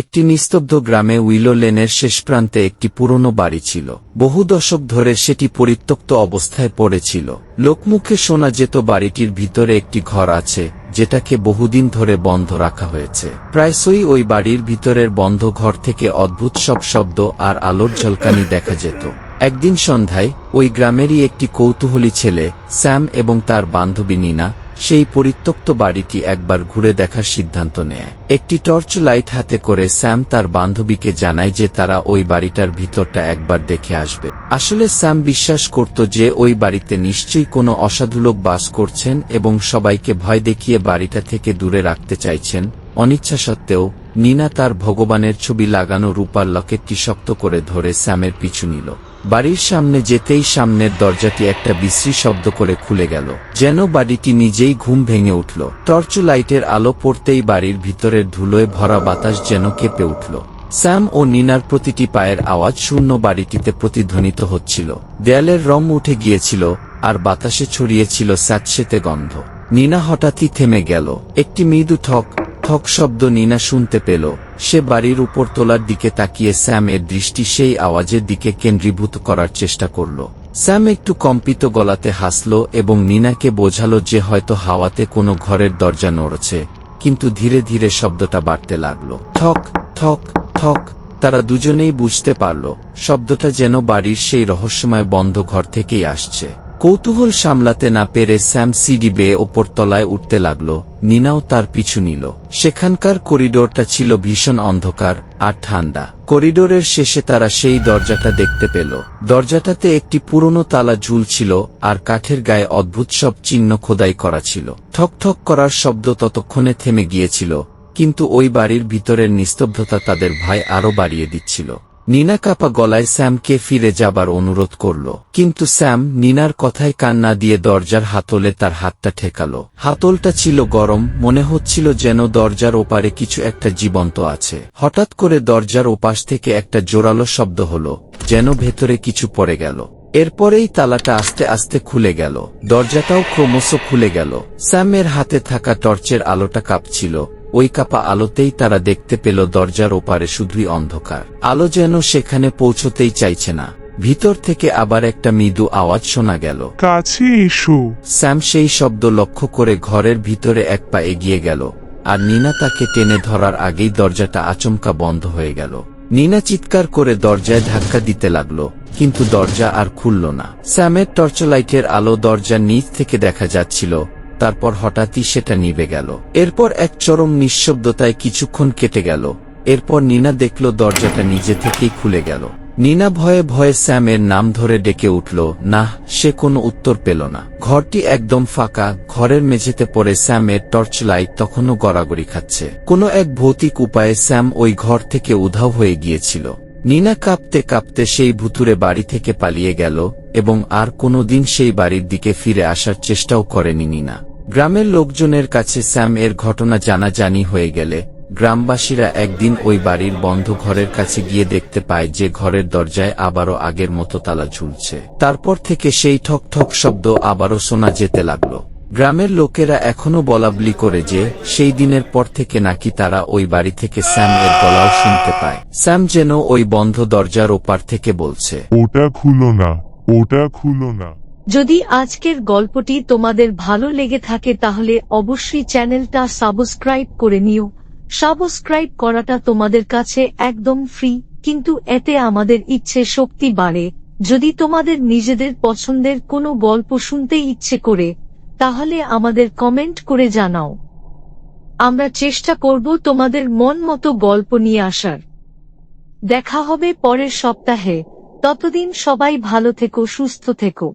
একটি নিস্তব্ধ গ্রামে উইলো লেনের শেষ প্রান্তে একটি পুরনো বাড়ি ছিল। বহু দশক ধরে সেটি পরিত্যক্ত অবস্থায় পড়েছিল। লোকমুখে শোনা যেত বাড়িটির ভিতরে একটি ঘর আছে, যেটাকে বহুদিন ধরে বন্ধ রাখা হয়েছে। প্রায়শই ওই বাড়ির ভিতরের বন্ধ ঘর থেকে অদ্ভুত সব শব্দ আর আলোর ঝলকানি দেখা যেত। একদিন সন্ধ্যায় ওই গ্রামেরই একটি কৌতূহলী ছেলে, স্যাম এবং তার বান্ধবী নিনা সেই পরিত্যক্ত বাড়িটি একবার ঘুরে দেখার সিদ্ধান্ত নেয়। একটি টর্চ লাইট হাতে করে স্যাম তার বান্ধবীকে জানায় যে তারা ওই বাড়িটার ভিতরটা একবার দেখে আসবে। আসলে স্যাম বিশ্বাস করত যে ওই বাড়িতে নিশ্চয়ই কোনো অসাধু লোক বাস করছেন এবং সবাইকে ভয় দেখিয়ে বাড়িটা থেকে দূরে রাখতে চাইছেন। অনিচ্ছা সত্ত্বেও, নিনা তার ভগবানের ছবি লাগানো রূপার লকেটটি শক্ত করে ধরে স্যামের পিছু নিল। বাড়ির সামনে যেতেই সামনের দরজাটি একটা বিশ্রী শব্দ করে খুলে গেল। যেন বাড়িটি নিজেই ঘুম ভেঙে উঠল। টর্চ লাইটের আলো পড়তেই বাড়ির ভিতরের ধুলোয় ভরা বাতাস যেন কেঁপে উঠল। স্যাম ও নিনার প্রতিটি পায়ের আওয়াজ শূন্য বাড়িটিতে প্রতিধ্বনিত হচ্ছিল। দেয়ালের রং উঠে গিয়েছিল, আর বাতাসে ছড়িয়েছিল স্যাঁতসেতে গন্ধ। নিনা হঠাৎই থেমে গেল। একটি মৃদু ঠক ঠক শব্দ নিনা শুনতে পেল। সে বাড়ির উপর তোলার দিকে তাকিয়ে স্যাম এর দৃষ্টি সেই আওয়াজের দিকে কেন্দ্রীভূত করার চেষ্টা করল। স্যাম একটু কম্পিত গলাতে হাসল এবং নিনাকে বোঝালো যে হয়তো হাওয়াতে কোনো ঘরের দরজা নড়ছে, কিন্তু ধীরে ধীরে শব্দটা বাড়তে লাগল। ঠক ঠক ঠক, তারা দুজনেই বুঝতে পারল, শব্দটা যেন বাড়ির সেই রহস্যময় বন্ধ ঘর থেকেই আসছে। কৌতূহল সামলাতে না পেরে স্যাম সিডি বেয়ে ওপর তলায় উঠতে লাগল। নিনাও তার পিছু নিল। সেখানকার করিডোরটা ছিল ভীষণ অন্ধকার আর ঠান্ডা। করিডোরের শেষে তারা সেই দরজাটা দেখতে পেল। দরজাটাতে একটি পুরনো তালা ঝুলছিল আর কাঠের গায়ে অদ্ভুত সব চিহ্ন খোদাই করা ছিল। ঠক ঠক করার শব্দ ততক্ষণে থেমে গিয়েছিল, কিন্তু ওই বাড়ির ভিতরের নিস্তব্ধতা তাদের ভয় আরও বাড়িয়ে দিচ্ছিল। নিনা কাপা গলায় স্যামকে ফিরে যাবার অনুরোধ করল। কিন্তু স্যাম নিনার কথায় কান্না দিয়ে দরজার হাতলে তার হাতটা ঠেকাল। হাতলটা ছিল গরম, মনে হচ্ছিল যেন দরজার ওপারে কিছু একটা জীবন্ত আছে। হঠাৎ করে দরজার ওপাশ থেকে একটা জোরালো শব্দ হলো, যেন ভেতরে কিছু পড়ে গেল। এরপরেই তালাটা আস্তে আস্তে খুলে গেল। দরজাটাও ক্রমশ খুলে গেল। স্যামের হাতে থাকা টর্চের আলোটা কাঁপছিল। ওই কাপা আলোতেই তারা দেখতে পেল দরজার ওপারে শুধুই অন্ধকার। আলো যেন সেখানে পৌঁছতেই চাইছে না। ভিতর থেকে আবার একটা মৃদু আওয়াজ শোনা গেল। কাছে এসো। স্যাম সেই শব্দ লক্ষ্য করে ঘরের ভিতরে এক পা এগিয়ে গেল আর নিনা তাকে টেনে ধরার আগেই দরজাটা আচমকা বন্ধ হয়ে গেল। নিনা চিৎকার করে দরজায় ধাক্কা দিতে লাগল কিন্তু দরজা আর খুলল না। স্যামের টর্চলাইটের আলো দরজার নিচ থেকে দেখা যাচ্ছিল তারপর হঠাৎই সেটা নিভে গেল। এরপর এক চরম নিঃশব্দতায় কিছুক্ষণ কেটে গেল। এরপর নিনা দেখল দরজাটা নিজে থেকেই খুলে গেল। নিনা ভয়ে ভয়ে স্যামের নাম ধরে ডেকে উঠল না সে কোনো উত্তর পেল না। ঘরটি একদম ফাঁকা, ঘরের মেঝেতে পড়ে স্যামের টর্চ লাইট তখনও গড়াগড়ি খাচ্ছে। কোনো এক ভৌতিক উপায়ে স্যাম ওই ঘর থেকে উধাও হয়ে গিয়েছিল। নিনা কাঁপতে কাঁপতে সেই ভুতুরে বাড়ি থেকে পালিয়ে গেল এবং আর কোনোদিন সেই বাড়ির দিকে ফিরে আসার চেষ্টাও করেনি নিনা। গ্রামের লোকজনের কাছে স্যাম এর ঘটনা জানাজানি হয়ে গেলে, গ্রামবাসীরা একদিন ওই বাড়ির বন্ধ ঘরের কাছে গিয়ে দেখতে পায় যে ঘরের দরজায় আবারও আগের মতো তালা ঝুলছে। তারপর থেকে সেই ঠক ঠক শব্দ আবারও শোনা যেতে লাগল। গ্রামের লোকেরা এখনও বলাবলি করে যে, সেই দিনের পর থেকে নাকি তারা ওই বাড়ি থেকে স্যাম এর গলাও শুনতে পায়। স্যাম যেন ওই বন্ধ দরজার ওপার থেকে বলছে, ওটা খুলো না। ওটা খুলো না। যদি আজকের গল্পটি তোমাদের ভালো লেগে থাকে তাহলে অবশ্যই চ্যানেলটা সাবস্ক্রাইব করে নিও। সাবস্ক্রাইব করাটা তোমাদের কাছে একদম ফ্রি কিন্তু এতে আমাদের ইচ্ছে শক্তি বাড়ে। যদি তোমাদের নিজেদের পছন্দের কোনো গল্প শুনতে ইচ্ছে করে, তাহলে আমাদের কমেন্ট করে জানাও। আমরা চেষ্টা করব তোমাদের মন মতো গল্প নিয়ে আসার। দেখা হবে পরের সপ্তাহে। ততদিন সবাই ভালো থেকো সুস্থ থেকো।